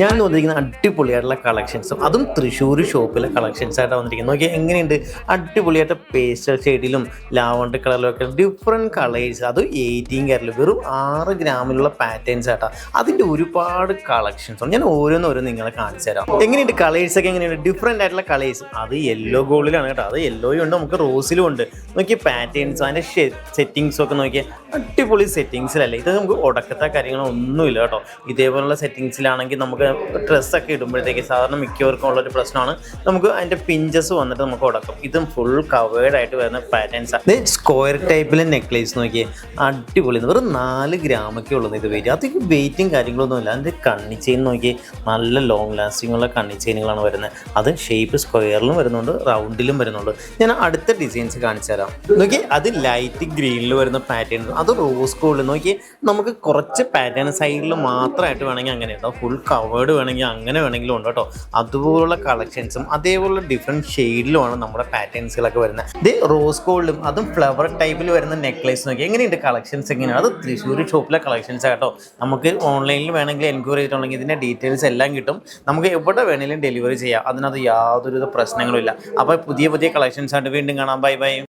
ഞാൻ വന്നിരിക്കുന്ന അടിപൊളിയായിട്ടുള്ള കളക്ഷൻസും അതും തൃശ്ശൂർ ഷോപ്പിലെ കളക്ഷൻസ് ആയിട്ടാണ് വന്നിരിക്കുന്നത്. നോക്കിയാൽ എങ്ങനെയുണ്ട്? അടിപൊളിയായിട്ട് പേസ്റ്റൽ ഷെയ്ഡിലും ലാവണ്ടർ കളറിലൊക്കെ ഡിഫറെന്റ് കളേഴ്സ് അതും എയ്റ്റീൻ കാരറ്റിൽ വെറും ആറ് ഗ്രാമിലുള്ള പാറ്റേൺസ് ആട്ടാ അതിന്റെ ഒരുപാട് കളക്ഷൻസ് ഞാൻ ഓരോന്നോരോ നിങ്ങളെ കാണിച്ചു തരാം. എങ്ങനെയുണ്ട്? കളേഴ്സ് ഒക്കെ എങ്ങനെയുണ്ട്? ഡിഫറെന്റ് ആയിട്ടുള്ള കളേഴ്സ് അത് യെല്ലോ ഗോൾഡിലാണ് കേട്ടോ. അത് യെല്ലോയും ഉണ്ട് നമുക്ക് റോസിലും ഉണ്ട്. നോക്കി പാറ്റേൺസ് അതിന്റെ സെറ്റിങ്സും ഒക്കെ നോക്കിയാൽ അടിപൊളി സെറ്റിങ്സിലല്ലേ ഇത് നമുക്ക് ഉടക്കത്തെ കാര്യങ്ങളൊന്നുമില്ല കേട്ടോ. ഇതേപോലുള്ള സെറ്റിങ്സിലാണെങ്കിൽ നമുക്ക് ഡ്രസ്സൊക്കെ ഇടുമ്പോഴത്തേക്ക് സാധാരണ മിക്കവർക്കും ഉള്ളൊരു പ്രശ്നമാണ്. നമുക്ക് അതിന്റെ പിഞ്ചസ് വന്നിട്ട് നമുക്ക് ഉടക്കും. ഇതും ഫുൾ കവേർഡ് ആയിട്ട് വരുന്ന പാറ്റേൺസ് ആണ് സ്ക്വയർ ടൈപ്പിലെ നെക്ലേസ് നോക്കിയേ. അടിപൊളി വെറും നാല് ഗ്രാമൊക്കെ ഉള്ളത് ഇത് വെയിറ്റ് അത് വെയിറ്റും കാര്യങ്ങളൊന്നുമില്ല അതിന്റെ കണ്ണി ചെയിൻ നോക്കിയേ. നല്ല ലോങ് ലാസ്റ്റിംഗ് ഉള്ള കണ്ണി ചെയിനുകളാണ് വരുന്നത്. അത് ഷേപ്പ് സ്ക്വയറിലും വരുന്നുണ്ട് റൗണ്ടിലും വരുന്നുണ്ട്. ഞാൻ അടുത്ത ഡിസൈൻസ് കാണിച്ചു തരാം. നോക്കി അത് ലൈറ്റ് ഗ്രീനിൽ വരുന്ന പാറ്റേൺ അത് റോസ് ഗോൾഡ് നോക്കിയേ നമുക്ക് കുറച്ച് പാറ്റേൺ സൈഡിൽ മാത്രമായിട്ട് വേണമെങ്കിൽ അങ്ങനെ ഉണ്ടാവും ഫുൾ കവേർഡ് വേണമെങ്കിൽ അങ്ങനെ വേണമെങ്കിലും ഉണ്ട് കേട്ടോ. അതുപോലുള്ള കളക്ഷൻസും അതേപോലുള്ള ഡിഫറെന്റ് ഷെയ്ഡിലുമാണ് നമ്മുടെ പാറ്റേൺസുകളൊക്കെ വരുന്നത്. ഇത് റോസ് ഗോൾഡും അതും ഫ്ലവർ ടൈപ്പിൽ വരുന്ന നെക്ലേസ് നോക്കി. എങ്ങനെയുണ്ട് കളക്ഷൻസ് എങ്ങനെയാണ്? അത് തൃശ്ശൂർ ഷോപ്പിലെ കളക്ഷൻസ് കേട്ടോ. നമുക്ക് ഓൺലൈനിൽ വേണമെങ്കിൽ എൻക്വയറി ചെയ്തിട്ടുണ്ടെങ്കിൽ ഇതിന്റെ ഡീറ്റെയിൽസ് എല്ലാം കിട്ടും. നമുക്ക് എവിടെ വേണമെങ്കിലും ഡെലിവറി ചെയ്യാം. അതിനകത്ത് യാതൊരുവിധ പ്രശ്നങ്ങളും ഇല്ല. അപ്പോൾ പുതിയ പുതിയ കളക്ഷൻസ് ആയിട്ട് വീണ്ടും കാണാം. Bye bye